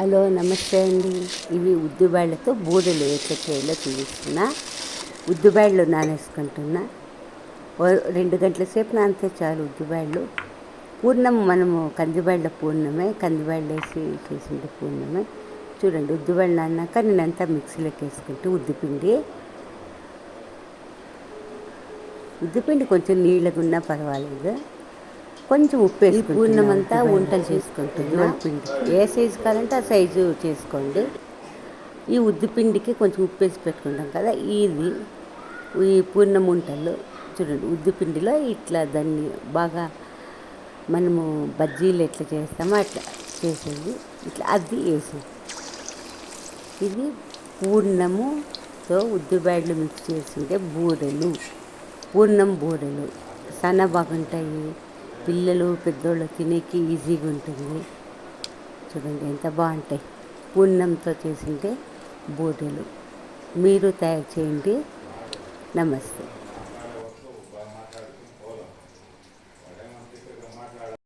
Hello నమస్తే అండి. ఇవి ఉద్దుబాళ్ళతో బూరెలు ఎట్లా చూపిస్తున్నా ఉద్దుబాళ్ళు నానేసుకుంటున్నా. రెండు గంటల సేపు నానితే చాలు ఉద్దుబాళ్ళు పూర్ణం మనము కందిబాళ్ళ పూర్ణమే కందిబాళ్ళు వేసి చేసిండే పూర్ణమే. చూడండి ఉద్దుబాళ్ళు నాన్నాక నేనంతా మిక్సీలోకి వేసుకుంటూ ఉద్దిపిండి. ఉద్దిపిండి కొంచెం నీళ్ళగా ఉన్నా పర్వాలేదు. కొంచెం ఉప్పు వేసుకుంటున్నా పూర్ణం అంతా వంటలు చేసుకుంటున్నా. ఏ సైజు కావాలంటే ఆ సైజు చేసుకోండి. ఈ ఉద్దిపిండికి కొంచెం ఉప్పు వేసి పెట్టుకుంటాం కదా ఇది ఈ పూర్ణం ఉంటలు చూడండి. ఉద్దిపిండిలో ఇట్లా దాన్ని బాగా మనము బజ్జీలు ఎట్లా చేస్తామో అట్లా చేసేది. ఇట్లా అది వేసి ఇది పూర్ణముతో ఉద్దిబ్యాడ్లు మిక్స్ చేసింటే బూరెలు పూర్ణం బూరెలు. చాలా బాగుంటాయి. పిల్లలు పెద్దోళ్ళు తినేకి ఈజీగా ఉంటుంది. చూడండి ఎంత బాగుంటాయి. పూర్ణంతో చేసింటే బూరెలు మీరు తయారు చేయండి. నమస్తే.